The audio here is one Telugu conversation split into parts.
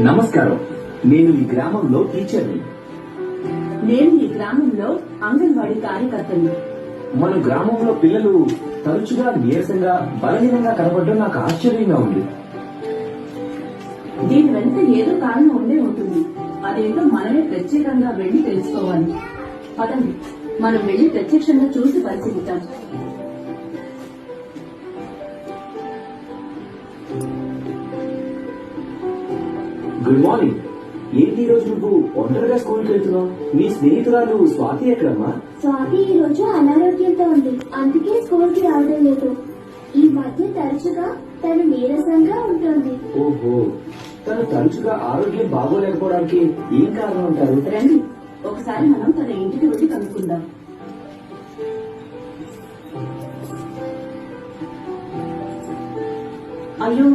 నమస్కారం. నేను ఈ గ్రామంలో టీచర్ని. నేను ఈ గ్రామంలో అంగన్వాడీ కార్యకర్తని. మన గ్రామంలో పిల్లలు తరచుగా నీరసంగా బలహీనంగా కనబడడం నాకు ఆశ్చర్యంగా ఉంది. దీని వెనుక ఏదో కారణం ఉండే ఉంటుంది. అదేంటో మనమే ప్రత్యేకంగా వెళ్ళి తెలుసుకోవాలి. పదండి మనం వెళ్ళి ప్రత్యక్షంగా చూసి పరిశీలిద్దాం. గుడ్ మార్నింగ్ ఏంటి ఈ రోజు నువ్వు ఒంటరిగా స్కూల్కి వెళ్తున్నావు? మీ స్నేహితురాలు స్వాతి ఎక్కడమ్మా? స్వాతి ఈ రోజు అనారోగ్యంతో ఉంది. అందుకే స్కూల్కి రావడం లేదు. ఈ మధ్య తరచుగా తను నీరసంగా ఉంటుంది. ఓహో. తను తరచుగా ఆరోగ్యం బాగోలేకపోవడానికి ఏం కారణం అంటారు? రండి. ఒకసారి మనం తన ఇంటికి వెళ్ళి కనుక్కుందాం. అయ్యో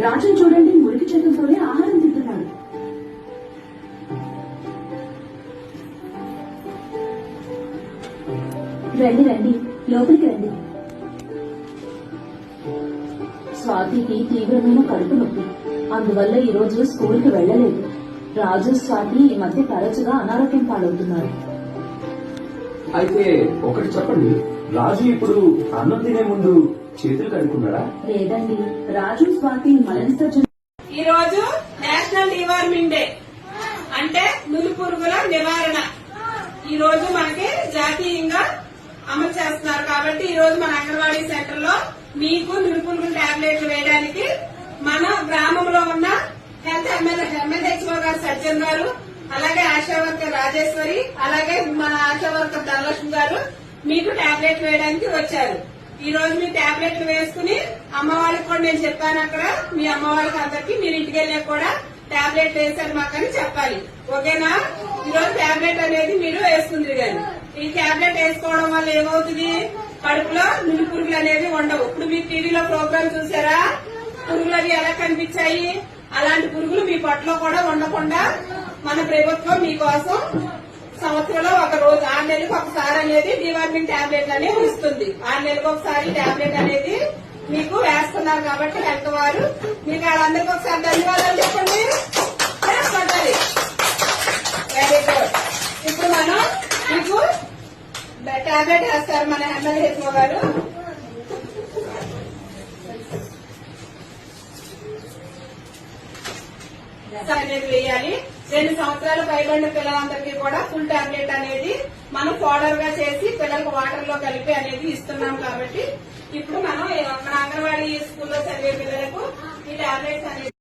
రాజు చూడండి మురికి చేతులతోనే ఆహారం తింటున్నాడు. రండి రండి. లోపలికి రండి. స్వాతికి తీవ్రమైన కడుపు నొప్పి. అందువల్ల ఈ రోజు స్కూల్కి వెళ్ళలేదు రాజు స్వాతి ఈ మధ్య తరచుగా అనారోగ్యం పాలవుతున్నారు. అయితే ఒకటి చెప్పండి. రాజు ఇప్పుడు అన్నం తినే ముందు చేతులు కడుక్కున్నాడా? లేదండి. రాజు స్వాతి మలనిస్తూ ఈ రోజు నేషనల్ డివార్మింగ్ డే. అంటే నులి పురుగుల నివారణ. ఈ రోజు మనకి జాతీయంగా అమలు చేస్తున్నారు. కాబట్టి ఈ రోజు మన అంగన్వాడీ సెంటర్లో మీకు నులి టాబ్లెట్లు వేయడానికి మన గ్రామంలో ఉన్న హెల్త్ ఎమ్మెల్యే ఎమ్మెల్యేహెచ్ఓ గారు సజ్జన్ గారు అలాగే ఆశా వర్కర్ రాజేశ్వరి అలాగే మన ఆశా వర్కర్ ధనలక్ష్మి గారు మీకు టాబ్లెట్లు వేయడానికి వచ్చారు. ఈ రోజు మీ టాబ్లెట్లు వేసుకుని అమ్మవారికి కూడా నేను చెప్పాను అక్కడ మీ అమ్మవారికి అందరికి మీరు ఇంటికి వెళ్ళా కూడా టాబ్లెట్ వేశారు మాకని చెప్పాలి. ఓకేనా? ఈ రోజు టాబ్లెట్ అనేది మీరు వేసుకుంది కానీ ఈ టాబ్లెట్ వేసుకోవడం వల్ల ఏమవుతుంది? కడుపులో నులి పురుగులు అనేవి ఉండవు. ఇప్పుడు మీరు టీవీలో ప్రోగ్రామ్ చూసారా? పురుగులు అవి ఎలా కనిపించాయి? అలాంటి పురుగులు మీ పొట్టలో కూడా ఉండకుండా మన ప్రభుత్వం మీకోసం సంవత్సరంలో ఒక రోజు ఆరు నెలలకు ఒకసారి అనేది డివార్మింగ్ టాబ్లెట్ అనేది ఇస్తుంది ఆరు నెలలకు ఒకసారి టాబ్లెట్ అనేది మీకు వేస్తున్నారు కాబట్టి హెల్త్ వారు. మీకు వాళ్ళందరికీ ఒకసారి ధన్యవాదాలు చెప్పండి వెరీ గుడ్ ఇప్పుడు మనం మీకు టాబ్లెట్ వేస్తారు మన ఎమ్మెల్యే హెచ్ఓ గారు. అనేది వేయాలి. రెండు సంవత్సరాల పైబడిన పిల్లలందరికీ కూడా ఫుల్ టాబ్లెట్ అనేది మనం పౌడర్గా చేసి పిల్లలకు వాటర్లో కలిపి అనేది ఇస్తున్నాం కాబట్టి ఇప్పుడు మనం మన అంగన్వాడీ స్కూల్లో చదివే పిల్లలకు ఈ టాబ్లెట్స్ అనేది